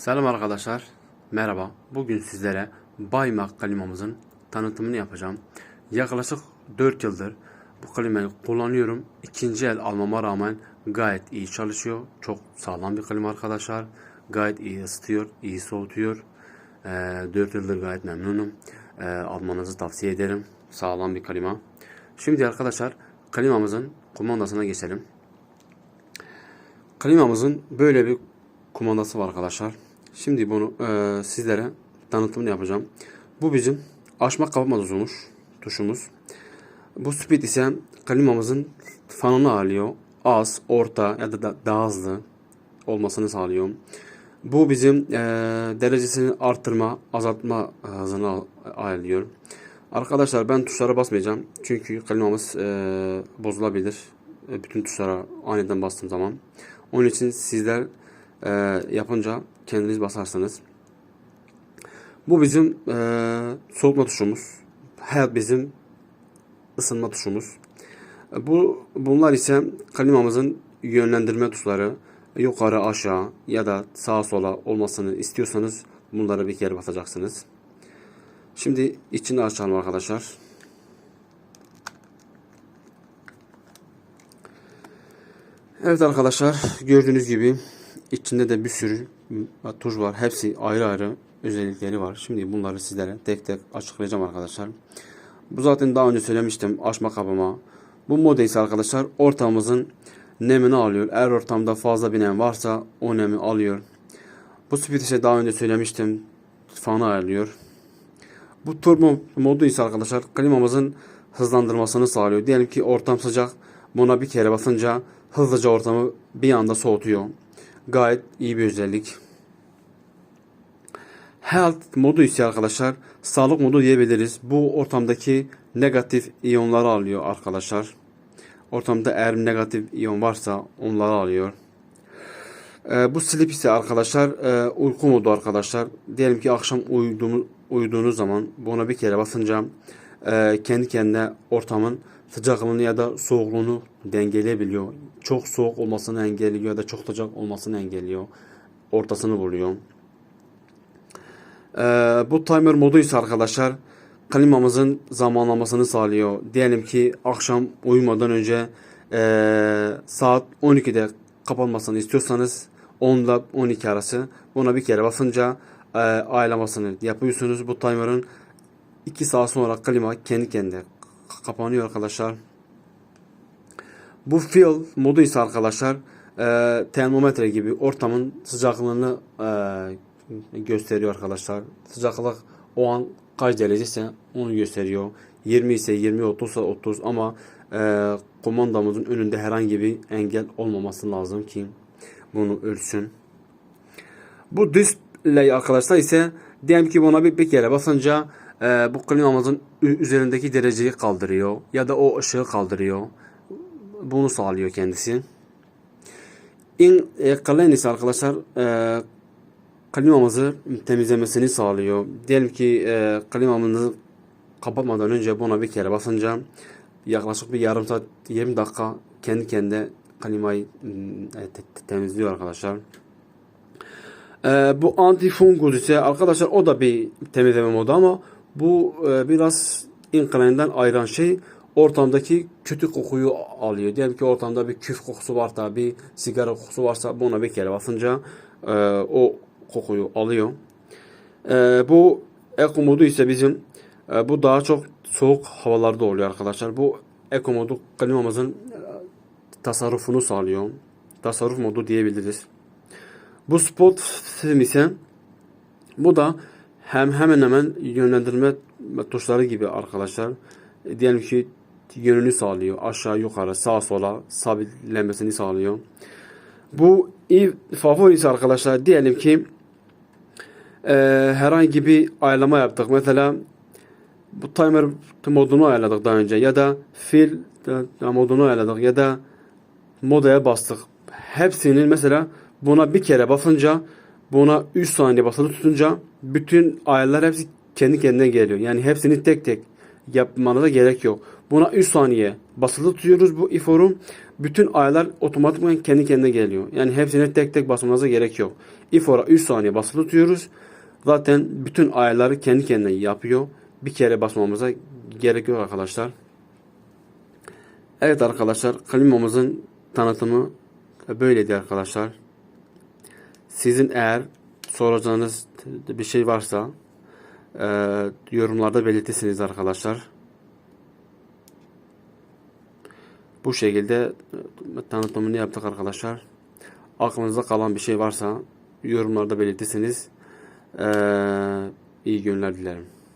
Selam arkadaşlar. Merhaba. Bugün sizlere Baymak klimamızın tanıtımını yapacağım. Yaklaşık 4 yıldır bu klimayı kullanıyorum. İkinci el almama rağmen gayet iyi çalışıyor. Çok sağlam bir klima arkadaşlar. Gayet iyi ısıtıyor, iyi soğutuyor. Ee, 4 yıldır gayet memnunum. Ee, almanızı tavsiye ederim. Sağlam bir klima. Şimdi arkadaşlar klimamızın kumandasına geçelim. Klimamızın böyle bir kumandası var arkadaşlar. Şimdi bunu e, sizlere tanıtımını yapacağım. Bu bizim açma kapama tuşumuz. tuşumuz. Bu speed ise klimamızın fanını alıyor. Az, orta ya da da- daha hızlı olmasını sağlıyor. Bu bizim e, derecesini arttırma, azaltma hızını ayarlıyor. Arkadaşlar ben tuşlara basmayacağım. Çünkü klimamız e, bozulabilir. E, bütün tuşlara aniden bastığım zaman. Onun için sizler e, yapınca kendiniz basarsınız. Bu bizim e, soğutma tuşumuz. Hayat bizim ısınma tuşumuz. Bu bunlar ise klimamızın yönlendirme tuşları. Yukarı aşağı ya da sağa sola olmasını istiyorsanız bunlara bir kere basacaksınız. Şimdi içini açalım arkadaşlar. Evet arkadaşlar gördüğünüz gibi içinde de bir sürü tuş var. Hepsi ayrı ayrı özellikleri var. Şimdi bunları sizlere tek tek açıklayacağım arkadaşlar. Bu zaten daha önce söylemiştim açma kapama. Bu moda ise arkadaşlar ortamımızın nemini alıyor. Eğer ortamda fazla bir nem varsa o nemi alıyor. Bu speed ise daha önce söylemiştim. Fanı ayarlıyor. Bu turbo modu ise arkadaşlar klimamızın hızlandırmasını sağlıyor. Diyelim ki ortam sıcak. Buna bir kere basınca hızlıca ortamı bir anda soğutuyor. Gayet iyi bir özellik. Health modu ise arkadaşlar sağlık modu diyebiliriz. Bu ortamdaki negatif iyonları alıyor arkadaşlar. Ortamda eğer negatif iyon varsa onları alıyor. Ee, bu sleep ise arkadaşlar e, uyku modu arkadaşlar. Diyelim ki akşam uyuduğunuz, uyuduğunuz zaman buna bir kere basınca e, kendi kendine ortamın sıcaklığını ya da soğukluğunu dengeleyebiliyor. Çok soğuk olmasını engelliyor ya da çok sıcak olmasını engelliyor. Ortasını buluyor. Ee, bu timer modu ise arkadaşlar klimamızın zamanlamasını sağlıyor. Diyelim ki akşam uyumadan önce ee, saat 12'de kapanmasını istiyorsanız 10 ile 12 arası buna bir kere basınca ee, aylamasını yapıyorsunuz. Bu timer'ın 2 saat sonra klima kendi kendine kapanıyor arkadaşlar. Bu feel modu ise arkadaşlar e, termometre gibi ortamın sıcaklığını e, gösteriyor arkadaşlar. Sıcaklık o an kaç derece ise onu gösteriyor. 20 ise 20, 30 ise 30 ama e, komandamızın önünde herhangi bir engel olmaması lazım ki bunu ölçsün. Bu display arkadaşlar ise diyelim ki buna bir, bir kere basınca e, bu klimamızın üzerindeki dereceyi kaldırıyor ya da o ışığı kaldırıyor. Bunu sağlıyor kendisi. In e, clean ise arkadaşlar e, klimamızı temizlemesini sağlıyor. Diyelim ki e, klimamızı kapatmadan önce buna bir kere basınca yaklaşık bir yarım saat 20 dakika kendi kendine klimayı e, te- te- temizliyor arkadaşlar. Ee, bu antifungus ise arkadaşlar o da bir temizleme modu ama bu e, biraz incline'den ayıran şey ortamdaki kötü kokuyu alıyor. Diyelim ki ortamda bir küf kokusu varsa, bir sigara kokusu varsa buna bir kere basınca e, o kokuyu alıyor. E, bu eco modu ise bizim e, bu daha çok soğuk havalarda oluyor arkadaşlar. Bu eco modu klimamızın e, tasarrufunu sağlıyor. Tasarruf modu diyebiliriz. Bu spot sistem ise bu da hem hemen hemen yönlendirme tuşları gibi arkadaşlar. E, Diyelim ki yönünü sağlıyor. Aşağı yukarı sağa sola sabitlemesini sağlıyor. Bu iyi favori ise arkadaşlar diyelim ki e, herhangi bir ayarlama yaptık. Mesela bu timer modunu ayarladık daha önce ya da fill modunu ayarladık ya da modaya bastık. Hepsinin mesela buna bir kere basınca buna 3 saniye basılı tutunca bütün ayarlar hepsi kendi kendine geliyor. Yani hepsini tek tek yapmanıza gerek yok. Buna 3 saniye basılı tutuyoruz bu iforu. Bütün ayarlar otomatikman kendi kendine geliyor. Yani hepsine tek tek basmanıza gerek yok. ifora 3 saniye basılı tutuyoruz. Zaten bütün ayarları kendi kendine yapıyor. Bir kere basmamıza gerek yok arkadaşlar. Evet arkadaşlar klimamızın tanıtımı böyleydi arkadaşlar. Sizin eğer soracağınız bir şey varsa e, yorumlarda belirtirsiniz arkadaşlar. Bu şekilde e, tanıtımını yaptık arkadaşlar. Aklınızda kalan bir şey varsa yorumlarda belirtirsiniz. E, iyi günler dilerim.